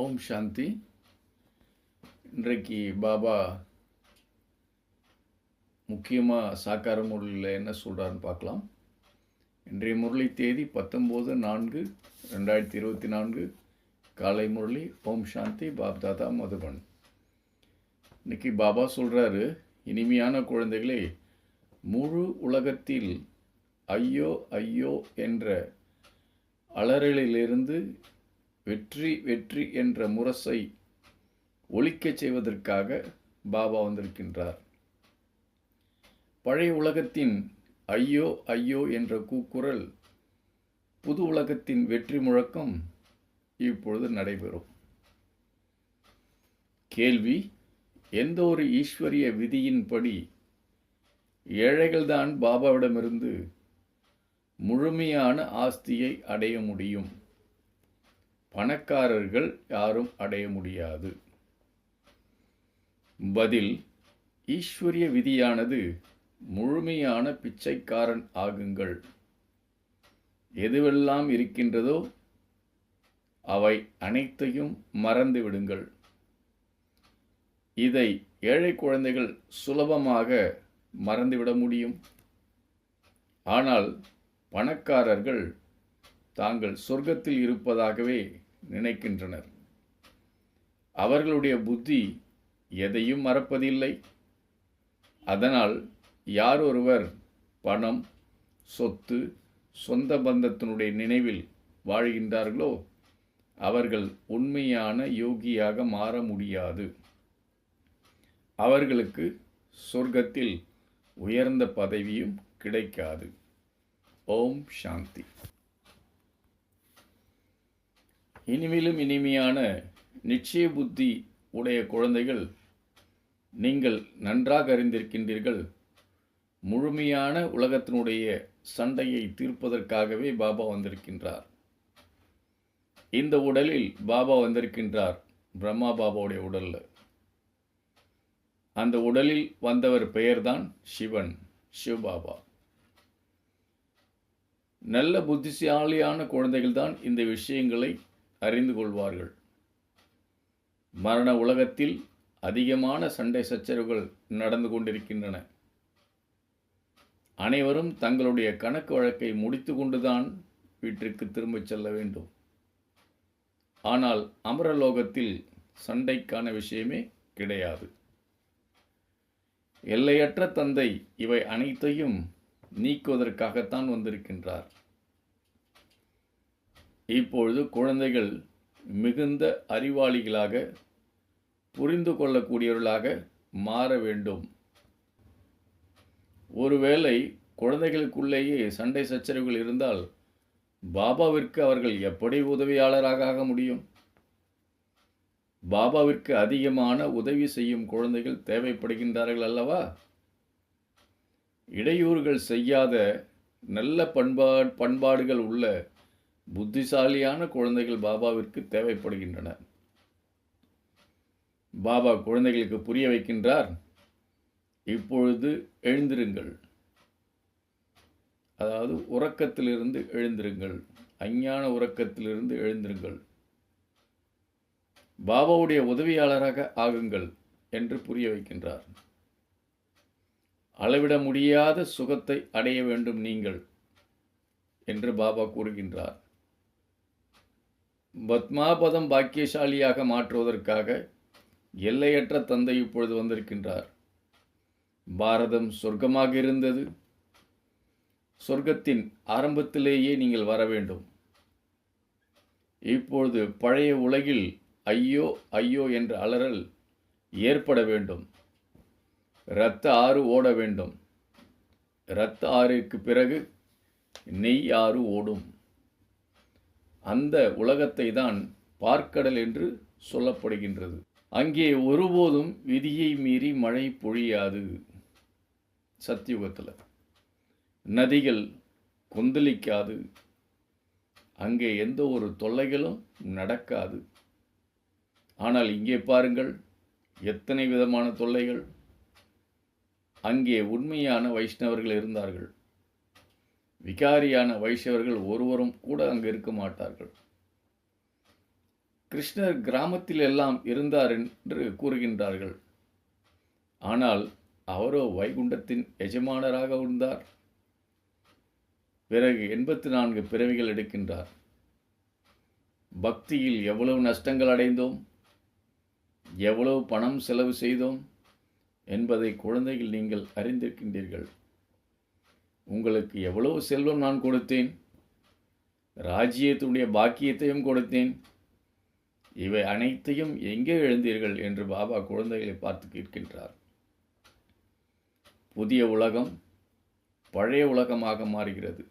ஓம் சாந்தி. இன்றைக்கு பாபா முக்கியமாக சாக்கார முரளியில் என்ன சொல்கிறாருன்னு பார்க்கலாம். இன்றைய முரளி தேதி பத்தொம்போது நான்கு ரெண்டாயிரத்தி இருபத்தி நான்கு. காலை முரளி ஓம் சாந்தி பாப் தாதா மதுபன். இன்றைக்கி பாபா சொல்கிறாரு இனிமையான குழந்தைகளே முழு உலகத்தில் ஐயோ ஐயோ என்ற அலறலிலிருந்து வெற்றி வெற்றி என்ற முரசை ஒழிக்கச் செய்வதற்காக பாபா வந்திருக்கின்றார். பழைய உலகத்தின் ஐயோ ஐயோ என்ற கூக்குரல் புது உலகத்தின் வெற்றி முழக்கம் இப்பொழுது நடைபெறும். கேள்வி எந்த ஒரு ஈஸ்வரிய விதியின்படி ஏழைகள்தான் பாபாவிடமிருந்து முழுமையான ஆஸ்தியை அடைய முடியும்? பணக்காரர்கள் யாரும் அடைய முடியாது. பதில் ஈஸ்வரிய விதியானது முழுமையான பிச்சைக்காரன் ஆகுங்கள். எதுவெல்லாம் இருக்கின்றதோ அவை அனைத்தையும் மறந்து விடுங்கள். இதை ஏழை குழந்தைகள் சுலபமாக மறந்துவிட முடியும். ஆனால் பணக்காரர்கள் தாங்கள் சொர்க்கத்தில் இருப்பதாகவே நினைக்கின்றனர். அவர்களுடைய புத்தி எதையும் மறப்பதில்லை. அதனால் யார் ஒருவர் பணம் சொத்து சொந்த பந்தத்தினுடைய நினைவில் வாழ்கின்றார்களோ அவர்கள் உண்மையான யோகியாக மாற முடியாது. அவர்களுக்கு சொர்க்கத்தில் உயர்ந்த பதவியும் கிடைக்காது. ஓம் சாந்தி. இனிமேலும் இனிமையான நிச்சய புத்தி உடைய குழந்தைகள் நீங்கள் நன்றாக அறிந்திருக்கின்றீர்கள். முழுமையான உலகத்தினுடைய சண்டையை தீர்ப்பதற்காகவே பாபா வந்திருக்கின்றார். இந்த உடலில் பாபா வந்திருக்கின்றார் பிரம்மா பாபாவுடைய உடலில். அந்த உடலில் வந்தவர் பெயர்தான் சிவன் சிவபாபா நல்ல புத்திசாலியான குழந்தைகள் தான் இந்த விஷயங்களை அறிந்து கொள்வார்கள். மரண உலகத்தில் அதிகமான சண்டை சச்சரவுகள் நடந்து கொண்டிருக்கின்றன. அனைவரும் தங்களுடைய கணக்கு வழக்கை முடித்து கொண்டுதான் வீட்டிற்கு திரும்பிச் செல்ல வேண்டும். ஆனால் அமரலோகத்தில் சண்டைக்கான விஷயமே கிடையாது. எல்லையற்ற தந்தை இவை அனைத்தையும் நீக்குவதற்காகத்தான் வந்திருக்கின்றார். இப்பொழுது குழந்தைகள் மிகுந்த அறிவாளிகளாக புரிந்து கொள்ளக்கூடியவர்களாக மாற வேண்டும். ஒருவேளை குழந்தைகளுக்குள்ளேயே சண்டை சச்சரவுகள் இருந்தால் பாபாவிற்கு அவர்கள் எப்படி உதவியாளராக ஆக முடியும்? பாபாவிற்கு அதிகமான உதவி செய்யும் குழந்தைகள் தேவைப்படுகின்றார்கள் அல்லவா? இடையூறுகள் செய்யாத நல்ல பண்பா பண்பாடுகள் உள்ள புத்திசாலியான குழந்தைகள் பாபாவிற்கு தேவைப்படுகின்றன. பாபா குழந்தைகளுக்கு புரிய வைக்கின்றார். இப்பொழுது எழுந்திருங்கள். அதாவது உறக்கத்திலிருந்து எழுந்திருங்கள். அஞ்ஞான உறக்கத்திலிருந்து எழுந்திருங்கள். பாபாவுடைய உதவியாளராக ஆகுங்கள் என்று புரிய வைக்கின்றார். அளவிட முடியாத சுகத்தை அடைய வேண்டும் நீங்கள் என்று பாபா கூறுகின்றார். பத்மாபதம் பாக்கியசாலியாக மாற்றுவதற்காக எல்லையற்ற தந்தை இப்பொழுது வந்திருக்கின்றார். பாரதம் சொர்க்கமாக இருந்தது. சொர்க்கத்தின் ஆரம்பத்திலேயே நீங்கள் வர வேண்டும். இப்பொழுது பழைய உலகில் ஐயோ ஐயோ என்ற அலறல் ஏற்பட வேண்டும். இரத்த ஆறு ஓட வேண்டும். இரத்த ஆறுக்கு பிறகு நெய் ஆறு ஓடும். அந்த உலகத்தை தான் பார்க்கடல் என்று சொல்லப்படுகின்றது. அங்கே ஒருபோதும் விதியை மீறி மழை பொழியாது. சத்தியுகத்தில். நதிகள் கொந்தளிக்காது. அங்கே எந்த ஒரு தொல்லைகளும் நடக்காது. ஆனால் இங்கே பாருங்கள் எத்தனை விதமான தொல்லைகள். அங்கே உண்மையான வைஷ்ணவர்கள் இருந்தார்கள். விகாரியான வைஷ்ணவர்கள் ஒருவரும் கூட அங்கு இருக்க மாட்டார்கள். கிருஷ்ணர் கிராமத்தில் எல்லாம் இருந்தார் என்று கூறுகின்றார்கள். ஆனால் அவரோ வைகுண்டத்தின் எஜமானராக இருந்தார். பிறகு எண்பத்தி நான்கு பிறவிகள் எடுக்கின்றார். பக்தியில் எவ்வளவு நஷ்டங்கள் அடைந்தோம்? எவ்வளவு பணம் செலவு செய்தோம்? என்பதை குழந்தைகள் நீங்கள் அறிந்திருக்கின்றீர்கள். உங்களுக்கு எவ்வளவு செல்வம் நான் கொடுத்தேன்? ராஜ்யத்துடைய பாக்கியத்தையும் கொடுத்தேன். இவை அனைத்தையும் எங்கே எழுந்தீர்கள்? என்று பாபா குழந்தைகளை பார்த்து கேட்கின்றார். புதிய உலகம் பழைய உலகமாக மாறுகிறது.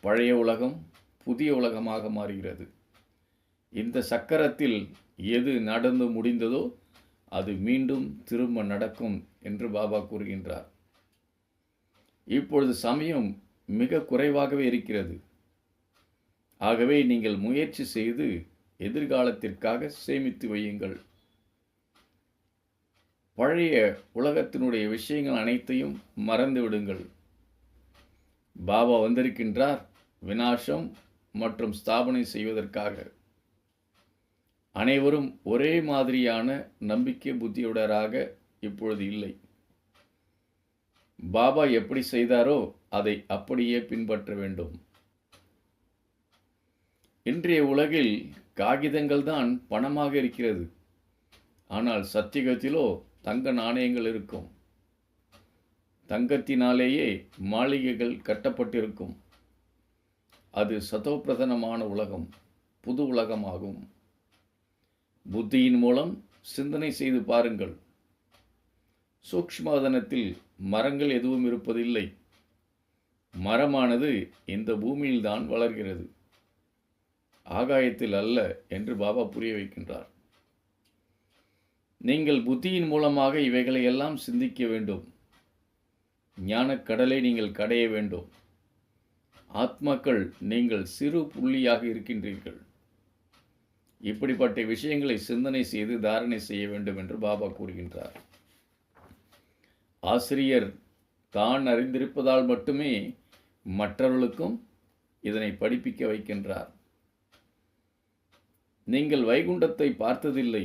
பழைய உலகம் புதிய உலகமாக மாறுகிறது. இந்த சக்கரத்தில் எது நடந்து முடிந்ததோ அது மீண்டும் திரும்ப நடக்கும் என்று பாபா கூறுகின்றார். இப்பொழுது சமயம் மிக குறைவாகவே இருக்கிறது. ஆகவே நீங்கள் முயற்சி செய்து எதிர்காலத்திற்காக சேமித்து வையுங்கள். பழைய உலகத்தினுடைய விஷயங்கள் அனைத்தையும் மறந்து விடுங்கள். பாபா வந்திருக்கின்றார் வினாசம் மற்றும் ஸ்தாபனை செய்வதற்காக. அனைவரும் ஒரே மாதிரியான நம்பிக்கை புத்தியுடராக இப்பொழுது இல்லை. பாபா எப்படி செய்தாரோ அதை அப்படியே பின்பற்ற வேண்டும். இன்றைய உலகில் காகிதங்கள் தான் பணமாக இருக்கிறது. ஆனால் சத்தியகத்திலோ தங்க நாணயங்கள் இருக்கும். தங்கத்தினாலேயே மாளிகைகள் கட்டப்பட்டிருக்கும். அது சதோப்பிரதனமான உலகம் புது உலகமாகும். புத்தியின் மூலம் சிந்தனை செய்து பாருங்கள். சூக்ஷ்மதனத்தில் மரங்கள் எதுவும் இருப்பதில்லை. மரமானது இந்த பூமியில்தான் வளர்கிறது. ஆகாயத்தில் அல்ல என்று பாபா புரிய வைக்கின்றார். நீங்கள் புத்தியின் மூலமாக இவைகளை எல்லாம் சிந்திக்க வேண்டும். ஞானக் கடலை நீங்கள் கடைய வேண்டும். ஆத்மாக்கள் நீங்கள் சிறு புள்ளியாக இருக்கின்றீர்கள். இப்படிப்பட்ட விஷயங்களை சிந்தனை செய்து தாரணை செய்ய வேண்டும் என்று பாபா கூறுகின்றார். ஆசிரியர் தான் அறிந்திருப்பதால் மட்டுமே மற்றவர்களுக்கும் இதனை படிப்பிக்க வைக்கின்றார். நீங்கள் வைகுண்டத்தை பார்த்ததில்லை.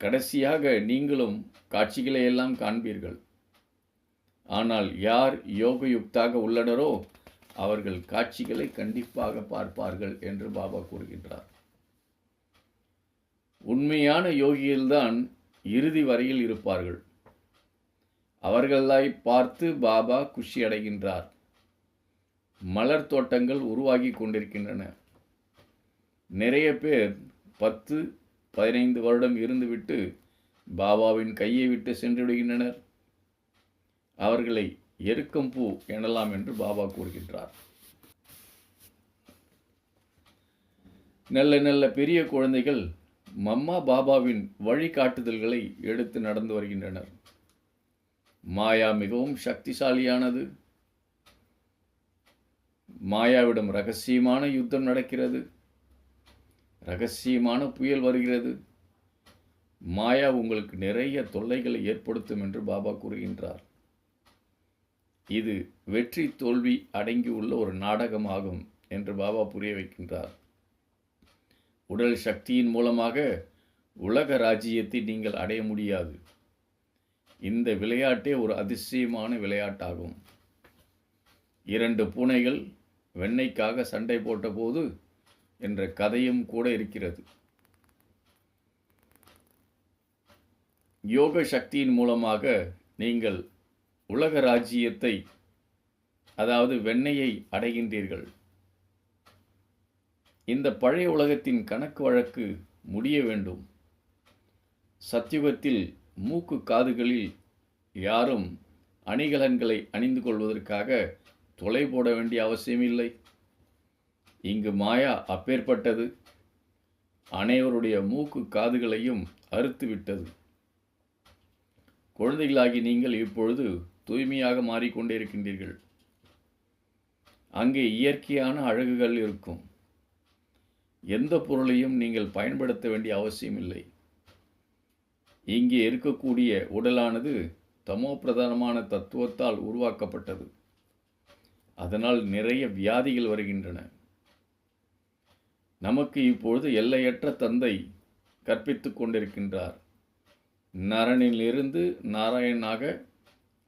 கடைசியாக நீங்களும் காட்சிகளை எல்லாம் காண்பீர்கள். ஆனால் யார் யோகயுக்தாக உள்ளனரோ அவர்கள் காட்சிகளை கண்டிப்பாக பார்ப்பார்கள் என்று பாபா கூறுகின்றார். உண்மையான யோகியில்தான் இறுதி வரையில் இருப்பார்கள். அவர்களாய் பார்த்து பாபா குஷி அடைகின்றார் மலர் தோட்டங்கள் உருவாகி கொண்டிருக்கின்றன. நிறைய பேர் பத்து பதினைந்து வருடம் இருந்துவிட்டு பாபாவின் கையை விட்டு சென்று விடுகின்றனர். அவர்களை எருக்கம் பூ எனலாம் என்று பாபா கூறுகின்றார். நல்ல நல்ல பெரிய குழந்தைகள் மம்மா பாபாவின் வழிகாட்டுதல்களை எடுத்து நடந்து வருகின்றனர். மாயா மிகவும் சக்திசாலியானது. மாயாவிடம் ரகசியமான யுத்தம் நடக்கிறது. ரகசியமான புயல் வருகிறது. மாயா உங்களுக்கு நிறைய தொல்லைகளை ஏற்படுத்தும் என்று பாபா கூறுகின்றார். இது வெற்றி தோல்வி அடங்கியுள்ள ஒரு நாடகமாகும் என்று பாபா புரிய வைக்கின்றார். உடல் சக்தியின் மூலமாக உலக ராஜ்யத்தை நீங்கள் அடைய முடியாது. இந்த விளையாட்டே ஒரு அதிசயமான விளையாட்டாகும். இரண்டு பூனைகள் வெண்ணெய்க்காக சண்டை போட்டபோது என்ற கதையும் கூட இருக்கிறது. யோக சக்தியின் மூலமாக நீங்கள் உலக ராஜ்யத்தை அதாவது வெண்ணையை அடைகின்றீர்கள். இந்த பழைய உலகத்தின் கணக்கு வழக்கு முடிய வேண்டும். சத்தியுகத்தில் மூக்கு காதுகளில் யாரும் அணிகலன்களை அணிந்து கொள்வதற்காக தொலை போட வேண்டிய அவசியமில்லை. இங்கு மாயா அப்பேற்பட்டது. அனைவருடைய மூக்கு காதுகளையும் அறுத்துவிட்டது. குழந்தைகளாகி நீங்கள் இப்பொழுது தூய்மையாக மாறிக்கொண்டே இருக்கின்றீர்கள். அங்கே இயற்கையான அழகுகள் இருக்கும். எந்த பொருளையும் நீங்கள் பயன்படுத்த வேண்டிய அவசியம் இல்லை இங்கே இருக்கக்கூடிய உடலானது தமோ பிரதானமான தத்துவத்தால் உருவாக்கப்பட்டது. அதனால் நிறைய வியாதிகள் வருகின்றன. நமக்கு இப்பொழுது எல்லையற்ற தந்தை கற்பித்து கொண்டிருக்கின்றார். நரனிலிருந்து நாராயணனாக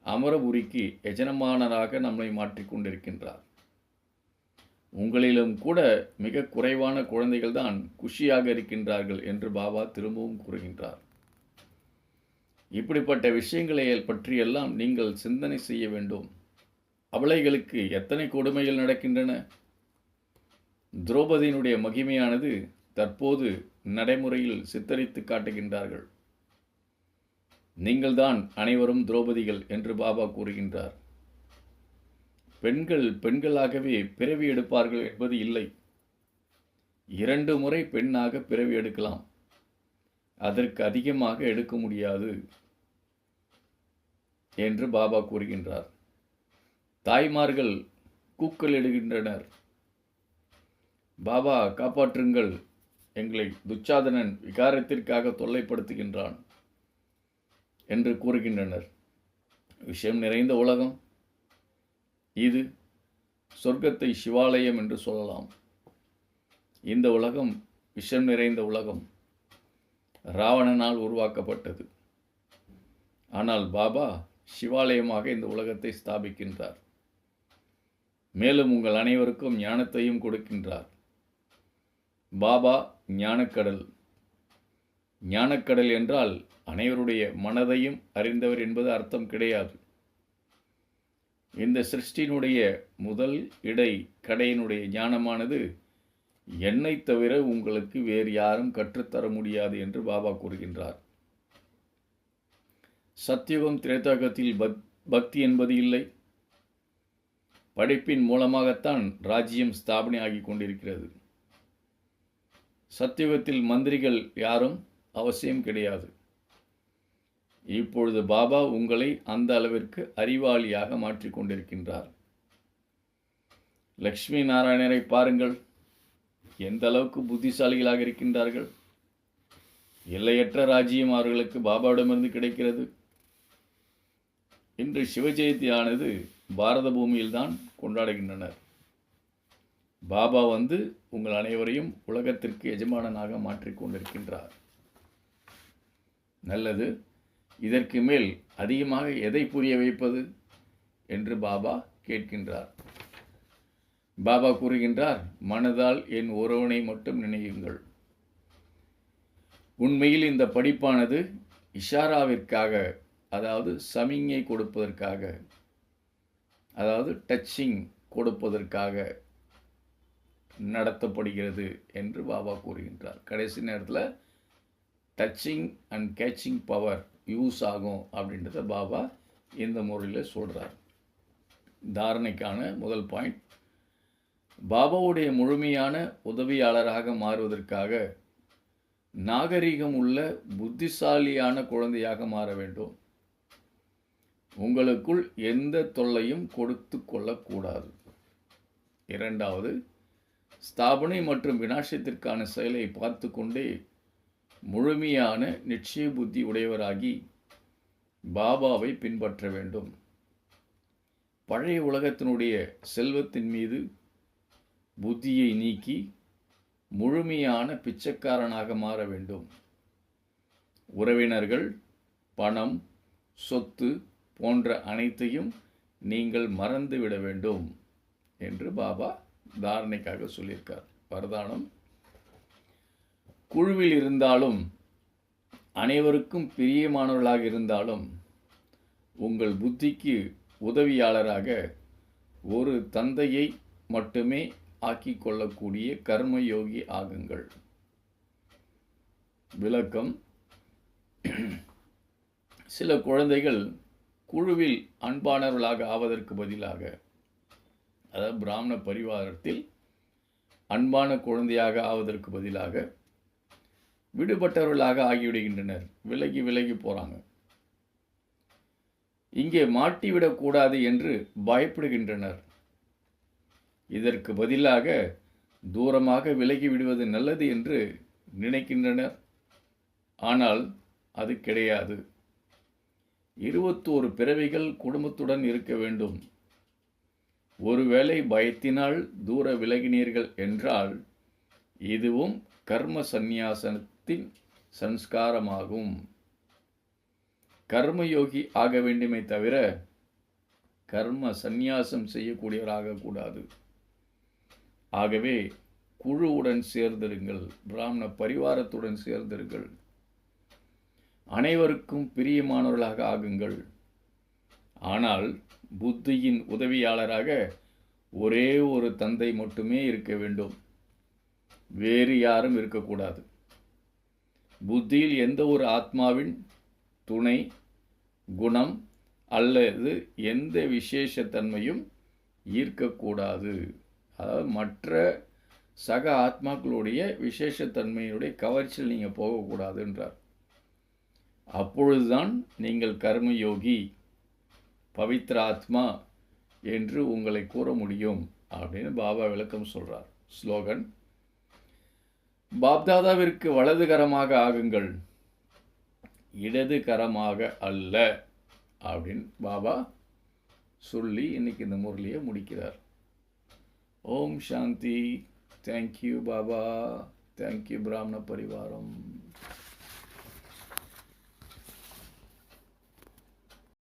அமரபுரிக்கு எஜனமானராக நம்மை மாற்றிக் கொண்டிருக்கின்றார். உங்களிலும் கூட மிக குறைவான குழந்தைகள் தான் குஷியாக இருக்கின்றார்கள் என்று பாபா திரும்பவும் கூறுகின்றார். இப்படிப்பட்ட விஷயங்களை பற்றியெல்லாம் நீங்கள் சிந்தனை செய்ய வேண்டும். அவளைகளுக்கு எத்தனை கொடுமைகள் நடக்கின்றன? துரோபதியினுடைய மகிமையானது தற்போது நடைமுறையில் சித்தரித்து காட்டுகின்றார்கள். நீங்கள்தான் அனைவரும் துரோபதிகள் என்று பாபா கூறுகின்றார். பெண்கள் பெண்களாகவே பிறவி எடுப்பார்கள் என்பது இல்லை. இரண்டு முறை பெண்ணாக பிறவி எடுக்கலாம். அதற்கு அதிகமாக எடுக்க முடியாது. என்று பாபா கூறுகின்றார். தாய்மார்கள் கூக்கல் இடுகின்றனர் பாபா காப்பாற்றுங்கள். எங்களை துச்சாதனன் விகாரத்திற்காக தொல்லைப்படுத்துகின்றான் என்று கூறுகின்றனர். விஷயம் நிறைந்த உலகம். இது சொர்க்கத்தை சிவாலயம் என்று சொல்லலாம். இந்த உலகம் விஷம் நிறைந்த உலகம். ராவணனால் உருவாக்கப்பட்டது. ஆனால் பாபா சிவாலயமாக இந்த உலகத்தை ஸ்தாபிக்கின்றார். மேலும் உங்கள் அனைவருக்கும் ஞானத்தையும் கொடுக்கின்றார். பாபா ஞானக்கடல். ஞானக்கடல் என்றால் அனைவருடைய மனதையும் அறிந்தவர் என்பது அர்த்தம் கிடையாது. இந்த சிருஷ்டியினுடைய முதல் இடை கடையினுடைய ஞானமானது என்னை தவிர உங்களுக்கு வேறு யாரும் கற்றுத்தர முடியாது என்று பாபா கூறுகின்றார். சத்தியுகம் திரேதாகத்தில் பக் பக்தி என்பது இல்லை. படைப்பின் மூலமாகத்தான் ராஜ்யம் ஸ்தாபனை ஆகி கொண்டிருக்கிறது. சத்தியுகத்தில் மந்திரிகள் யாரும் அவசியம் கிடையாது. இப்பொழுது பாபா உங்களை அந்த அளவிற்கு அறிவாளியாக மாற்றிக்கொண்டிருக்கின்றார் லக்ஷ்மி நாராயணரை பாருங்கள். எந்த அளவுக்கு புத்திசாலிகளாக இருக்கின்றார்கள். எல்லையற்ற ராஜ்யம் அவர்களுக்கு பாபாவிடமிருந்து கிடைக்கிறது. இன்று சிவஜெயந்தியானது பாரத பூமியில்தான் கொண்டாடுகின்றனர். பாபா வந்து உங்கள் அனைவரையும் உலகத்திற்கு எஜமானனாக மாற்றிக் கொண்டிருக்கின்றார். நல்லது. இதற்கு மேல் அதிகமாக எதை புரிய வைப்பது என்று பாபா கேட்கின்றார். பாபா கூறுகின்றார் மனதால் என் ஒருவனை மட்டும் நினையுங்கள். உண்மையில் இந்த படிப்பானது இஷாராவிற்காக அதாவது சமிங்கை கொடுப்பதற்காக அதாவது டச்சிங் கொடுப்பதற்காக நடத்தப்படுகிறது என்று பாபா கூறுகின்றார். கடைசி நேரத்தில் touching and catching power use ஆகும் அப்படின்றத பாபா இந்த முறையில் சொல்கிறார் தாரணைக்கான முதல் பாயிண்ட் பாபாவுடைய முழுமையான உதவியாளராக மாறுவதற்காக நாகரிகம் உள்ள புத்திசாலியான குழந்தையாக மாற வேண்டும். உங்களுக்குள் எந்த தொல்லையும் கொடுத்து கொள்ளக்கூடாது. இரண்டாவது ஸ்தாபனை மற்றும் வினாசத்திற்கான செயலை பார்த்து கொண்டே முழுமையான நிச்சய புத்தி உடையவராகி பாபாவை பின்பற்ற வேண்டும். பழைய உலகத்தினுடைய செல்வத்தின் மீது புத்தியை நீக்கி முழுமையான பிச்சைக்காரனாக மாற வேண்டும். உறவினர்கள் பணம் சொத்து போன்ற அனைத்தையும் நீங்கள் மறந்துவிட வேண்டும் என்று பாபா தாரணைக்காக சொல்லியிருக்கார். வரதானம். குழுவில் இருந்தாலும் அனைவருக்கும் பிரியமானவர்களாக இருந்தாலும் உங்கள் புத்திக்கு உதவியாளராக ஒரு தந்தையை மட்டுமே ஆக்கி கொள்ளக்கூடிய கர்மயோகி ஆகுங்கள். விளக்கம். சில குழந்தைகள் குழுவில் அன்பானவர்களாக ஆவதற்கு பதிலாக அதாவது பிராமண பரிவாரத்தில் அன்பான குழந்தையாக ஆவதற்கு பதிலாக விடுபட்டவர்களாக ஆகிவிடுகின்றனர். விலகி விலகி போகிறாங்க இங்கே மாட்டிவிடக்கூடாது என்று பயப்படுகின்றனர். இதற்கு பதிலாக தூரமாக விலகி விடுவது நல்லது என்று நினைக்கின்றனர். ஆனால் அது கிடையாது. இருபத்தோரு பிறவிகள் குடும்பத்துடன் இருக்க வேண்டும். ஒருவேளை பயத்தினால் தூர விலகினீர்கள் என்றால் இதுவும் கர்ம சந்நியாசனத்தின் சன்ஸ்காரமாகும். கர்மயோகி ஆக வேண்டுமே தவிர கர்ம சந்நியாசம் செய்யக்கூடியவராகக்கூடாது. ஆகவே குழுவுடன் சேர்ந்திருங்கள் பிராமண பரிவாரத்துடன் சேர்ந்திருங்கள். அனைவருக்கும் பிரியமானவர்களாக ஆகுங்கள். ஆனால் புத்தியின் உதவியாளராக ஒரே ஒரு தந்தை மட்டுமே இருக்க வேண்டும். வேறு யாரும் இருக்கக்கூடாது. புத்தியில் எந்த ஒரு ஆத்மாவின் துணை குணம் அல்லது எந்த விசேஷத்தன்மையும் ஈர்க்கக்கூடாது அதாவது மற்ற சக ஆத்மாக்களுடைய விசேஷத்தன்மையினுடைய கவர்ச்சியில் நீங்கள் போகக்கூடாதுன்றார். அப்பொழுதுதான் நீங்கள் கர்மயோகி பவித்ர ஆத்மா என்று உங்களை கூற முடியும் அப்படின்னு பாபா விளக்கம் சொல்கிறார் ஸ்லோகன் பாப்தாதாவிற்கு வலதுகரமாக ஆகுங்கள் இடதுகரமாக அல்ல அப்படின்னு பாபா சொல்லி இன்னைக்கு இந்த முரளியை முடிக்கிறார். Om Shanti. Thank you Baba. Thank you பிராமண பரிவாரம்.